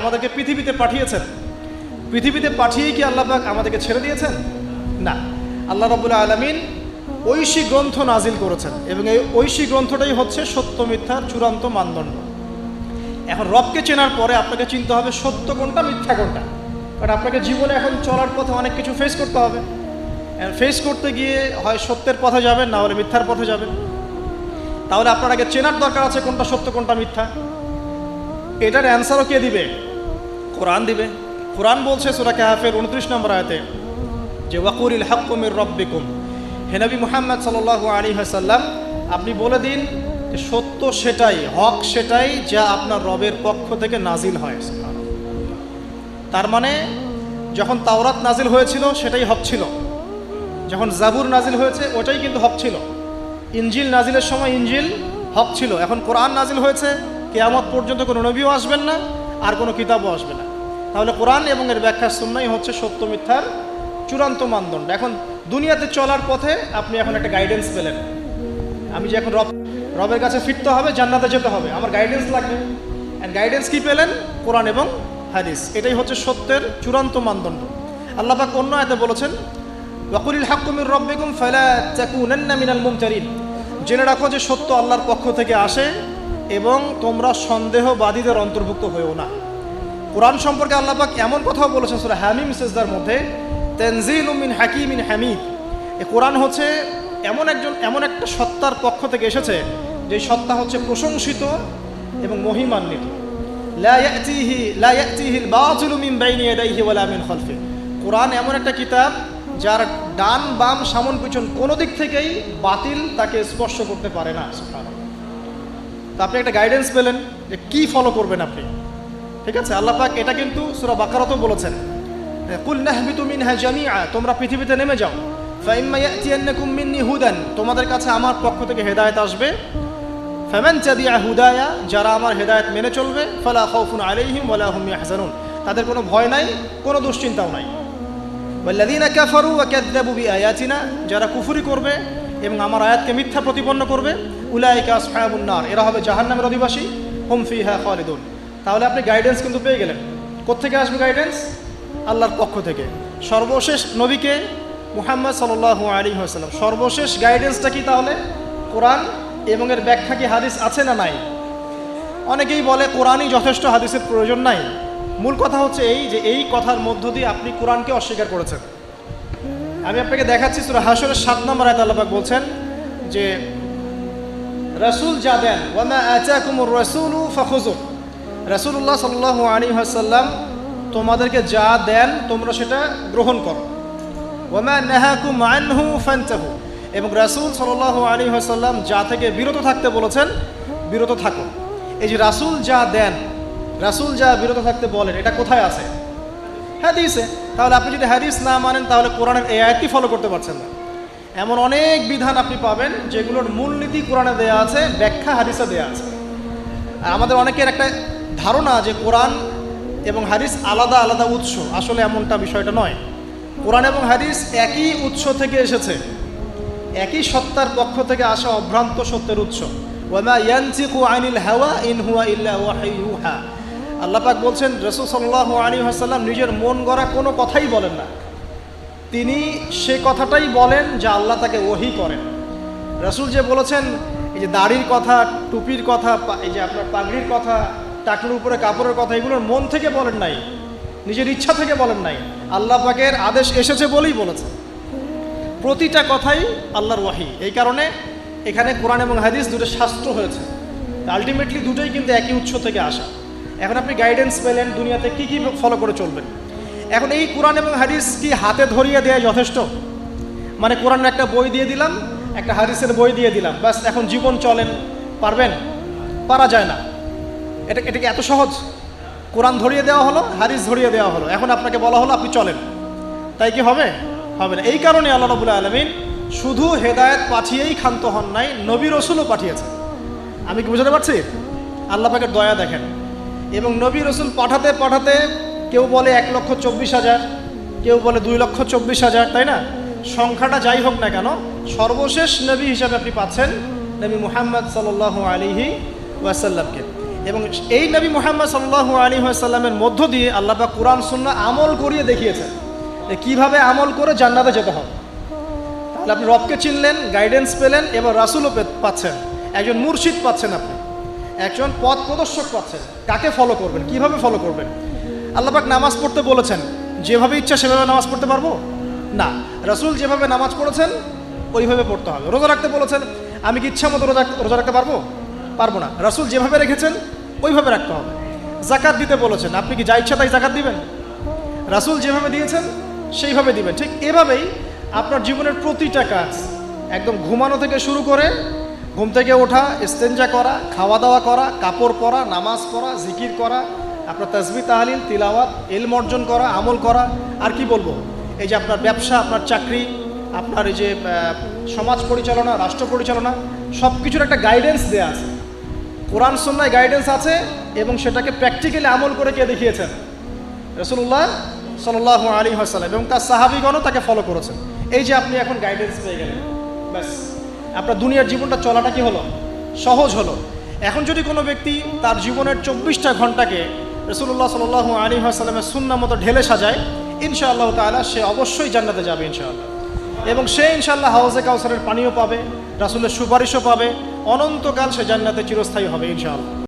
আমাদেরকে পৃথিবীতে পাঠিয়েছেন। পৃথিবীতে পাঠিয়েই কি আল্লাহ পাক আমাদেরকে ছেড়ে দিয়েছেন? না। আল্লাহ রবুল্লা আলমিন ঐশী গ্রন্থ নাজিল করেছেন এবং এই ঐশী গ্রন্থটাই হচ্ছে সত্য মিথ্যার চূড়ান্ত মানদণ্ড। এখন রবকে চেনার পরে আপনাকে চিনতে হবে সত্য কোনটা, মিথ্যা কোনটা। কারণ আপনাকে জীবনে এখন চলার পথে অনেক কিছু ফেস করতে হবে। ফেস করতে গিয়ে হয় সত্যের পথে যাবেন, না হলে মিথ্যার পথে যাবেন। তাহলে আপনার আগে চেনার দরকার আছে কোনটা সত্য, কোনটা মিথ্যা। এটার অ্যান্সারও কে দিবে? কোরআন দিবে। কোরআন বলছে সুরা কাহাফের উনত্রিশ নম্বর আয়তে, যে ওয়াকুরিল হাক্কুমির রব্বিকুম। হেনবি মুহাম্মদ সাল্লাহ আলী হাসাল্লাম আপনি বলে দিন যে সত্য সেটাই, হক সেটাই যা আপনার রবের পক্ষ থেকে নাজিল হয়। তার মানে যখন তাওরাত নাজিল হয়েছিল, সেটাই হক ছিল। যখন জাবুর নাজিল হয়েছে, ওটাই কিন্তু হক ছিল। ইঞ্জিল নাজিলের সময় ইঞ্জিল হক ছিল। এখন কোরআন নাজিল হয়েছে, কেয়ামত পর্যন্ত কোনো নবীও আসবেন না, আর কোনো কিতাবও আসবে না। তাহলে কোরআন এবং এর ব্যাখ্যা শুননাই হচ্ছে সত্য মিথ্যার চূড়ান্ত মানদণ্ড। এখন দুনিয়াতে চলার পথে আপনি এখন একটা গাইডেন্স পেলেন। আমি যে এখন রব, রবের কাছে ফিরতে হবে, জান্নাতে যেতে হবে। আমার গাইডেন্স লাগবে। অ্যান্ড গাইডেন্স কী পেলেন? কোরআন এবং হাদিস। এটাই হচ্ছে সত্যের চূড়ান্ত মানদণ্ড। আল্লাহ পাক অন্য আয়তে বলেছেন, ওয়াকুলিল হাক্কুমির রব্বিকুম ফালা তাকুনান্না মিনাল মুমতারিন। জেনে রাখো যে সত্য আল্লাহর পক্ষ থেকে আসে এবং তোমরা সন্দেহবাদীদের অন্তর্ভুক্ত হয়েও না। কোরআন সম্পর্কে আল্লাহ পাক এমন কথাও বলেছেন সুরা হামিম সেজদার মধ্যে তেনজিল মিন হাকিমিন হামিদ। এ কোরআন হচ্ছে এমন একজন, এমন একটা সত্তার পক্ষ থেকে এসেছে, যে সত্তা হচ্ছে প্রশংসিত এবং মহিমান্বিত। মিন মিন কোরআন এমন একটা কিতাব যার ডান বাম সামন পিছন কোনো দিক থেকেই বাতিল তাকে স্পর্শ করতে পারে না। তা আপনি একটা গাইডেন্স পেলেন যে কি ফলো করবেন আপনি? ঠিক আছে, আল্লাহ পাক এটা কিন্তু সুরা বাকারতও বলেছেন। কুল নাহবিতু মিনহা জামিআ, তোমরা পৃথিবীতে নেমে যাও। ফাইম্মা ইয়াতিয়ান্নাকুম মিন্নি হুদান, তোমাদের কাছে আমার পক্ষ থেকে হেদায়েত আসবে। ফামান তাবিআ হুদায়া, যারা আমার হেদায়েত মেনে চলবে, ফালা খাউফুন আলাইহিম ওয়ালা হুম ইয়াহজানুন। তাদের কোনো ভয় নাই, কোনো দুশ্চিন্তাও নাই। ওয়াল্লাযীনা কাফারু ওয়া কাযযাবু বিআয়াতিনা, যারা কুফরি করবে এবং আমার আয়াতকে মিথ্যা প্রতিপন্ন করবে, উলাইকা আসহাবুন নার, এরা হবে জাহান্নামের অধিবাসী, হুম ফিহা খালিদুন। তাহলে আপনি গাইডেন্স কিন্তু পেয়ে গেলেন। কোত্থেকে আসবে গাইডেন্স আল্লাহর পক্ষ থেকে। সর্বশেষ নবীকে মুহাম্মদ সাল্লাল্লাহু আলী হাসাল্লাম সর্বশেষ গাইডেন্সটা কি তাহলে? কোরআন এবং এর ব্যাখ্যা কি হাদিস আছে না নাই? অনেকেই বলে কোরআনই যথেষ্ট, হাদিসের প্রয়োজন নাই। মূল কথা হচ্ছে এই যে এই কথার মধ্য দিয়ে আপনি কোরআনকে অস্বীকার করেছেন। আমি আপনাকে দেখাচ্ছি সুরা হাসরের সাত নম্বর আয়াত আল্লাপাক বলছেন যে, রাসূল যা দেন ওয়ামা আতাকুমুর রাসূলু ফাখুযু রাসূলুল্লাহ সাল্লাল্লাহু আলাইহি ওয়াসাল্লাম তোমাদেরকে যা দেন, তোমরা সেটা গ্রহণ করো। আনহু ফান্তাহু। এবং রাসূল সাল্লাল্লাহু আলাইহি ওয়াসাল্লাম যা থেকে বিরত থাকতে বলেছেন, বিরত থাকো। এই যে রাসূল যা দেন, রাসূল যা বিরত থাকতে বলেন, এটা কোথায় আছে? হাদিসে। তাহলে আপনি যদি হাদিস না মানেন, তাহলে কোরআনের এই আয়াতটি ফলো করতে পারছেন না। এমন অনেক বিধান আপনি পাবেন, যেগুলোর মূলনীতি কোরআনে দেয়া আছে, ব্যাখ্যা হাদিসে দেয়া আছে। আর আমাদের অনেকের একটা ধারণা যে কোরআন এবং হাদিস আলাদা আলাদা উৎস, আসলে এমনটা বিষয়টা নয়। কোরআন এবং হাদিস একই উৎস থেকে এসেছে, একই সত্তার পক্ষ থেকে আসা অভ্রান্ত সত্যের উৎস। ইন হুয়া ইল্লা ওয়াহিয়ুহা। আল্লাহ পাক বলছেন, রসুল সাল্লাল্লাহু আলাইহি ওয়াসাল্লাম নিজের মন গড়া কোনো কথাই বলেন না। তিনি সে কথাটাই বলেন যা আল্লাহ তাকে ওহি করেন। রসুল যে বলেছেন, এই যে দাড়ির কথা, টুপির কথা এই যে আপনার পাগড়ির কথা টাকনুর উপরে কাপড়ের কথা এগুলোর মন থেকে বলেন নাই, নিজের ইচ্ছা থেকে বলেন নাই। আল্লাহ পাকের আদেশ এসেছে বলেই বলেছে। প্রতিটা কথাই আল্লাহর ওয়াহি। এই কারণে এখানে কোরআন এবং হাদিস দুটো শাস্ত্র হয়েছে। আলটিমেটলি দুটোই কিন্তু একই উৎস থেকে আসা। এখন আপনি গাইডেন্স পেলেন দুনিয়াতে কি কি ফলো করে চলবেন। এখন এই কোরআন এবং হাদিস কি হাতে ধরিয়ে দেওয়া যথেষ্ট? মানে কোরআনের একটা বই দিয়ে দিলাম, একটা হাদিসের বই দিয়ে দিলাম, ব্যাস, এখন জীবন চলেন, পারবেন? পারা যায় না। এটা এটা কি এত সহজ? কোরআন ধরিয়ে দেওয়া হলো, হাদিস ধরিয়ে দেওয়া হলো। এখন আপনাকে বলা হলো, আপনি চলেন। তাই কি হবে? হবে না। এই কারণে আল্লাহ রবুল্লা আলমিন শুধু হেদায়েত পাঠিয়েই ক্ষান্ত হন নাই, নবী রসুলও পাঠিয়েছে আমি কি বুঝতে পারছি? আল্লাহ পাকের দয়া দেখেন। এবং নবী রসুল পাঠাতে পাঠাতে কেউ বলে এক লক্ষ চব্বিশ হাজার, কেউ বলে দুই লক্ষ চব্বিশ হাজার, তাই না? সংখ্যাটা যাই হোক না কেন, সর্বশেষ নবী হিসাবে আপনি পাচ্ছেন নবী মুহাম্মদ সাল্লাহ আলিহি ওয়াসাল্লামকে। এবং এই নবী মোহাম্মদ সাল্লাহ আলী সাল্লামের মধ্য দিয়ে আল্লাহ পাক কোরআন সুন্না আমল করিয়ে দেখিয়েছেন কীভাবে আমল করে জান্নাতে যেতে হবে। তাহলে আপনি রবকে চিনলেন গাইডেন্স পেলেন, এবার রাসুলও পাচ্ছেন। একজন মুর্শিদ পাচ্ছেন আপনি। একজন পথ প্রদর্শক পাচ্ছেন। কাকে ফলো করবেন? কীভাবে ফলো করবেন? আল্লাপাক নামাজ পড়তে বলেছেন, যেভাবে ইচ্ছা সেভাবে নামাজ পড়তে পারব? না। রাসুল যেভাবে নামাজ পড়েছেন, ওইভাবে পড়তে হবে। রোজা রাখতে বলেছেন, আমি কি ইচ্ছা মতো রোজা রোজা রাখতে পারব? পারব না। রাসুল যেভাবে রেখেছেন, ওইভাবে রাখতে হবে। জাকাত দিতে বলেছেন। আপনি কি যা ইচ্ছা তাই জাকাত দিবেন? রাসুল যেভাবে দিয়েছেন, সেইভাবে দিবেন। ঠিক এভাবেই আপনার জীবনের প্রতিটা কাজ একদম ঘুমানো থেকে শুরু করে ঘুম থেকে ওঠা, ইস্তেঞ্জা করা খাওয়া দাওয়া করা, কাপড় পরা, নামাজ পড়া, জিকির করা, আপনার তসবি তাহলিল, তিলাওয়াত এলম অর্জন করা, আমল করা, আর কি বলব? এই যে আপনার ব্যবসা, আপনার চাকরি, আপনার এই যে সমাজ পরিচালনা, রাষ্ট্র পরিচালনা সব কিছুর একটা গাইডেন্স দেওয়া আছে। কোরআন সন্ন্যায় গাইডেন্স আছে এবং সেটাকে প্র্যাকটিক্যালি আমল করে কে দেখিয়েছেন? রসুল্লাহ সাল্লাহ আলী হাসালাম এবং তার সাহাবিগণও তাকে ফলো করেছেন। এই যে আপনি এখন গাইডেন্স পেয়ে গেলেন, ব্যাস। আপনার দুনিয়ার জীবনটা চলাটা কি হলো? সহজ হলো। এখন যদি কোনো ব্যক্তি তার জীবনের চব্বিশটা ঘন্টাকে রসুল্লাহ সাল্লাহ আলী হাসালামের সুন্না মতো ঢেলে সাজায়, ইনশাআল্লাহ তাআলা সে অবশ্যই জান্নাতে যাবে ইনশাআল্লাহ। এবং সে ইনশাআল্লাহ হাউজে কাউসারের পানিও পাবে রাসুলের সুপারিশও পাবে। অনন্তকাল সে জান্নাতে চিরস্থায়ী হবে ইনশাআল্লাহ।